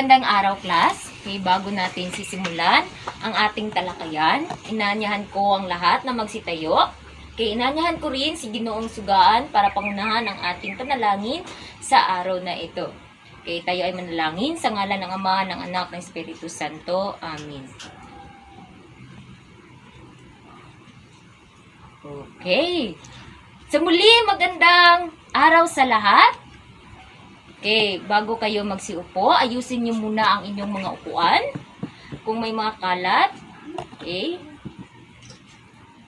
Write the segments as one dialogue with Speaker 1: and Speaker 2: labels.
Speaker 1: Magandang araw, class. Okay, bago natin sisimulan ang ating talakayan, inanyahan ko ang lahat na magsitayo. Okay, inanyahan ko rin si Ginoong Sugaan para pangunahan ang ating panalangin sa araw na ito. Okay, tayo ay manalangin sa ngalan ng Ama, ng Anak, ng Espiritu Santo. Amen. Okay. Sa muli, magandang araw sa lahat. Okay, bago kayo magsiupo, ayusin niyo muna ang inyong mga upuan. Kung may mga kalat. Okay.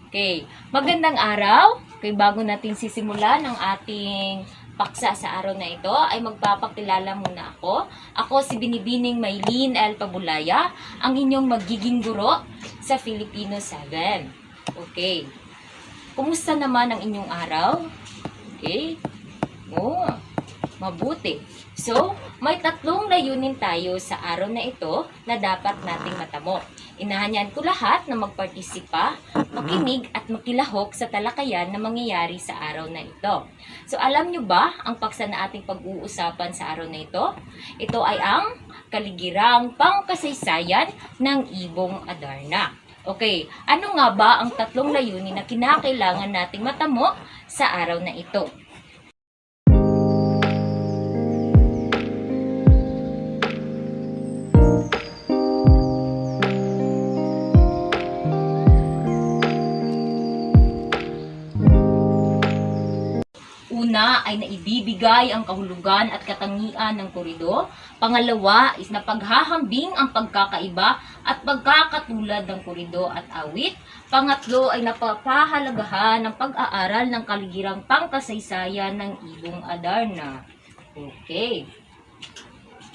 Speaker 1: Okay, magandang araw. Okay, bago natin sisimulan ang ating paksa sa araw na ito, ay magpapakilala muna ako. Ako si Binibining Maylene L. Pabulaya, ang inyong magiging guro sa Filipino 7. Okay. Kumusta naman ang inyong araw? Okay. Oh, mabuti. So, may tatlong layunin tayo sa araw na ito na dapat nating matamo. Inahanyan ko lahat na magpartisipa, makinig at makilahok sa talakayan na mangyayari sa araw na ito. So, alam nyo ba ang paksa na ating pag-uusapan sa araw na ito? Ito ay ang kaligirang pangkasaysayan ng Ibong Adarna. Okay, ano nga ba ang tatlong layunin na kinakailangan nating matamo sa araw na ito? Una ay naibibigay ang kahulugan at katangian ng koridor. Pangalawa is napaghahambing ang pagkakaiba at pagkakatulad ng koridor at awit. Pangatlo ay napapahalagahan ng pag-aaral ng kaligirang pangkasaysayan ng Ibong Adarna. Okay.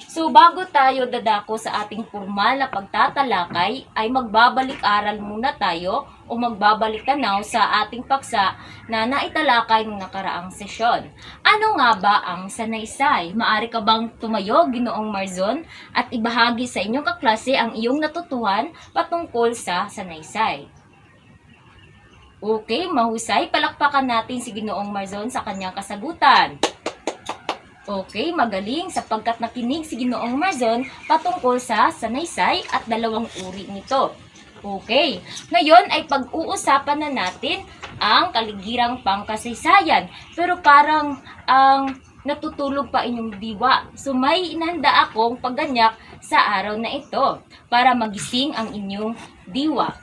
Speaker 1: So, bago tayo dadako sa ating formal na pagtatalakay, ay magbabalik-aral muna tayo o magbabalik tanaw sa ating paksa na naitalakay ng nakaraang sesyon. Ano nga ba ang sanaysay? Maari ka bang tumayo, Ginoong Marzon, at ibahagi sa inyong kaklase ang iyong natutuhan patungkol sa sanaysay? Okay, mahusay. Palakpakan natin si Ginoong Marzon sa kanyang kasagutan. Okay, magaling sapagkat nakinig si Ginoong Marzon patungkol sa sanaysay at dalawang uri nito. Okay, ngayon ay pag-uusapan na natin ang kaligirang pangkasaysayan. Pero parang ang natutulog pa inyong diwa. So may inanda akong pagganyak sa araw na ito para magising ang inyong diwa.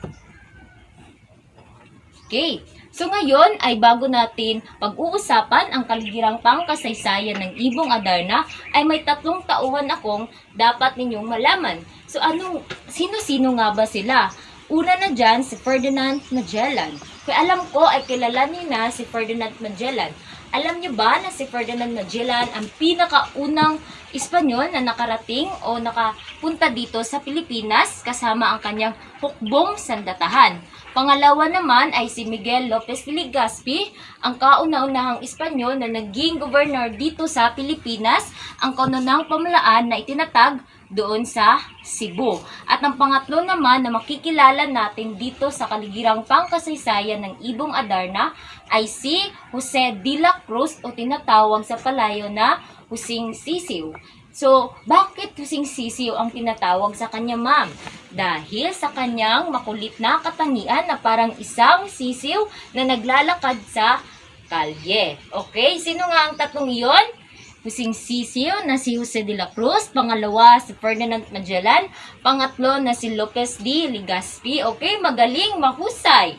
Speaker 1: Okay. So ngayon ay bago natin pag-uusapan ang kaligirang pangkasaysayan ng Ibong Adarna ay may tatlong tauhan akong dapat ninyong malaman. So anong sino-sino nga ba sila? Una na dyan si Ferdinand Magellan. Kaya alam ko ay kilala na si Ferdinand Magellan. Alam niyo ba na si Ferdinand Magellan ang pinakaunang Espanyol na nakarating o nakapunta dito sa Pilipinas kasama ang kanyang hukbong sandatahan. Pangalawa naman ay si Miguel Lopez de Legazpi, ang kauna-unahang Espanyol na naging governor dito sa Pilipinas, ang kanunang pamalaan na itinatag doon sa Cebu. At ang pangatlo naman na makikilala natin dito sa kaligirang pangkasaysayan ng Ibong Adarna ay si Jose de la Cruz o tinatawag sa palayo na Husing Sisiw. So, bakit Husing Sisiw ang tinatawag sa kanya, ma'am? Dahil sa kanyang makulit na katangian na parang isang sisiw na naglalakad sa kalye. Okay, sino nga ang tatlong iyon? Husing Sisiw na si Jose de la Cruz, pangalawa si Ferdinand Magellan, pangatlo na si Lopez de Legazpi. Okay, magaling, mahusay.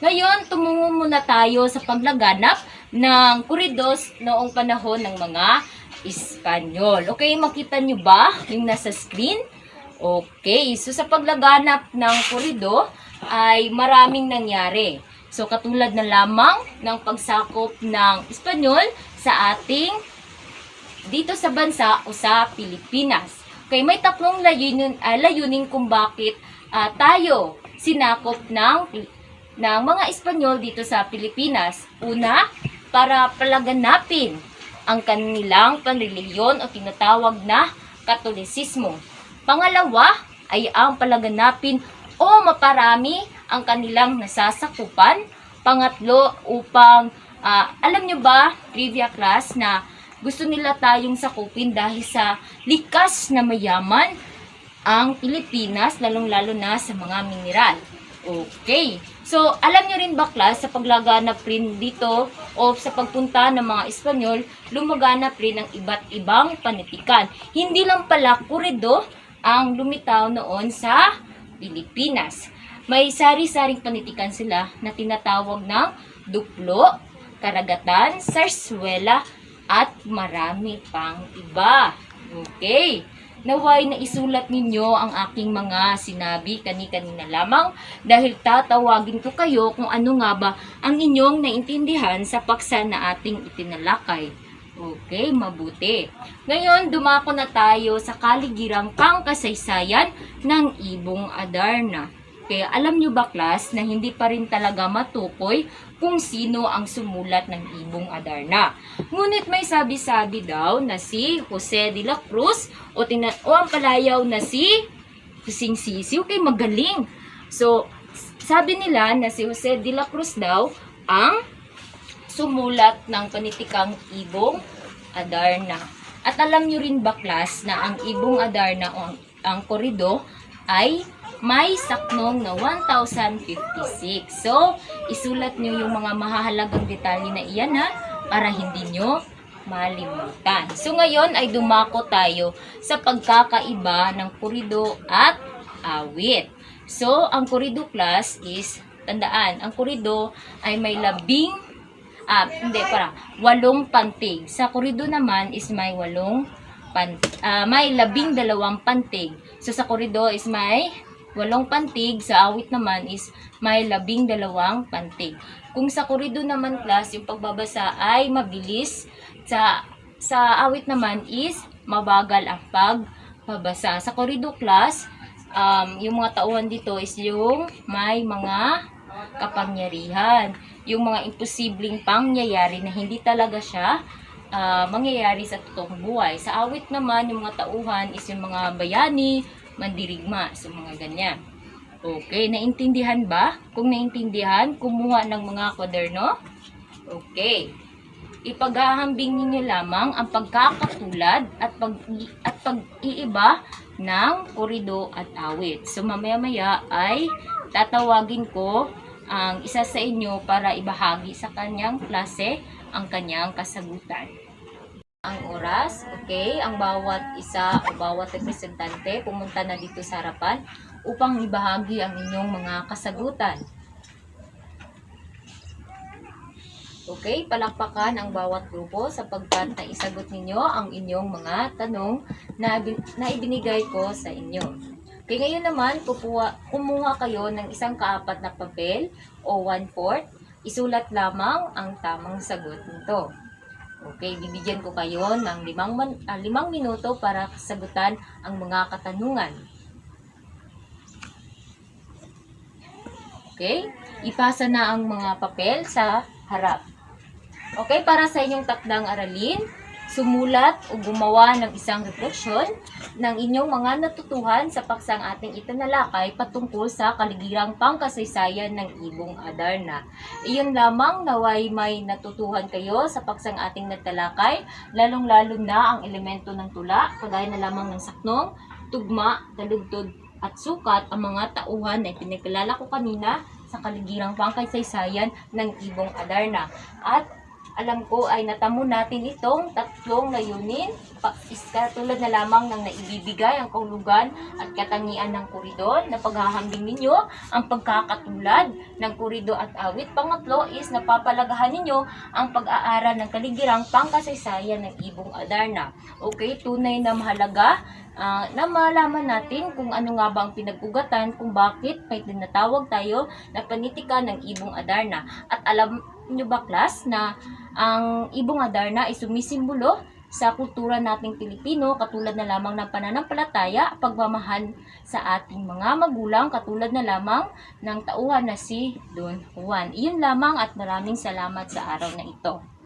Speaker 1: Ngayon, tumungo muna tayo sa paglaganap ng kuridos noong panahon ng mga Espanyol. Okay, makita nyo ba yung nasa screen? Okay, so sa paglaganap ng kurido ay maraming nangyari. So katulad na lamang ng pagsakop ng Espanyol sa ating dito sa bansa o sa Pilipinas. Okay, may tatlong layunin, ah, layunin kung bakit ah, tayo sinakop ng ng mga Espanyol dito sa Pilipinas. Una, para palaganapin ang kanilang panreliyon o tinatawag na Katolisismo. Pangalawa ay ang palaganapin o maparami ang kanilang nasasakupan. Pangatlo, upang, ah, alam nyo ba, trivia class, na gusto nila tayong sakupin dahil sa likas na mayaman ang Pilipinas, lalong-lalo na sa mga mineral. Okay. So, alam nyo rin ba, class, sa paglaganap rin dito o sa pagpunta ng mga Espanyol, lumaganap rin ang iba't ibang panitikan. Hindi lang pala kurido ang lumitaw noon sa Pilipinas. May sari-saring panitikan sila na tinatawag ng duplo, karagatan, sarswela, at marami pang iba. Okay. Naway na isulat ninyo ang aking mga sinabi kani-kanina lamang dahil tatawagin ko kayo kung ano nga ba ang inyong naintindihan sa paksa na ating itinalakay. Okay, mabuti. Ngayon, dumako na tayo sa kaligirang pangkasaysayan ng Ibong Adarna. Kaya alam nyo ba, class, na hindi pa rin talaga matukoy kung sino ang sumulat ng Ibong Adarna. Ngunit may sabi-sabi daw na si Jose de la Cruz o, tina- o ang palayaw na si Kusing Sisiw kay magaling. So, sabi nila na si Jose de la Cruz daw ang sumulat ng panitikang Ibong Adarna. At alam nyo rin ba, class, na ang Ibong Adarna o ang, ang korido ay may saknong na 1,056. So, isulat nyo yung mga mahahalagang detalye na iyan ha, para hindi nyo malimutan. So, ngayon ay dumako tayo sa pagkakaiba ng kurido at awit. So, ang kurido class is, tandaan, ang kurido ay may labing, ah, hindi, para, walong pantig. Sa kurido naman is may walong pan, ah, may labing dalawang pantig. So, sa kurido is may walong pantig, sa awit naman is may labing dalawang pantig. Kung sa kurido naman class, yung pagbabasa ay mabilis, sa sa awit naman is mabagal ang pagbabasa. Sa kurido class, um, yung mga tauhan dito is yung may mga kapangyarihan. Yung mga imposibleng pangyayari na hindi talaga siya ah, mangyayari sa totoong buhay. Sa awit naman, yung mga tauhan is yung mga bayani, mandirigma, so mga ganyan. Okay, naintindihan ba? Kung naintindihan, kumuha ng mga kwaderno. Okay. Ipaghahambing ninyo lamang ang pagkakatulad at pag at pag-iiba ng kurido at awit. So mamaya-maya ay tatawagin ko ang isa sa inyo para ibahagi sa kanyang klase ang kanyang kasagutan. Ang oras, okay, ang bawat isa o bawat representante pumunta na dito sa harapan upang ibahagi ang inyong mga kasagutan. Okay, palakpakan ang bawat grupo sapagkat naisagot ninyo ang inyong mga tanong na, na ibinigay ko sa inyo. Okay, ngayon naman, kupuha, kumuha kayo ng isang kaapat na papel o one-fourth. Isulat lamang ang tamang sagot nito. Okay, bibigyan ko kayo ng limang, man, ah, limang minuto para sagutan ang mga katanungan. Okay? Ipasa na ang mga papel sa harap. Okay, para sa inyong takdang aralin, sumulat o gumawa ng isang refleksyon ng inyong mga natutuhan sa paksang ating itinalakay patungkol sa kaligirang pangkasaysayan ng Ibong Adarna. Iyon lamang naway may natutuhan kayo sa paksang ating natalakay, lalong-lalo na ang elemento ng tula, kagaya na lamang ng saknong, tugma, talugtod, at sukat ang mga tauhan na pinagkalala ko kanina sa kaligirang pangkasaysayan ng Ibong Adarna. At alam ko ay natamo natin itong tatlong layunin pa, is katulad na lamang ng naibibigay ang kahulugan at katangian ng koridor na paghahambing ninyo ang pagkakatulad ng koridor at awit. Pangatlo is napapalagahan ninyo ang pag-aaral ng kaligirang pangkasaysayan ng Ibong Adarna. Okay, tunay na mahalaga ah, na malaman natin kung ano nga ba ang pinag-ugatan kung bakit may tinatawag tayo na panitika ng Ibong Adarna. At alam nyo ba class na ang Ibong Adarna ay sumisimbolo sa kultura nating Pilipino katulad na lamang ng pananampalataya, pagmamahal sa ating mga magulang katulad na lamang ng tauhan na si Don Juan. Iyon lamang at maraming salamat sa araw na ito.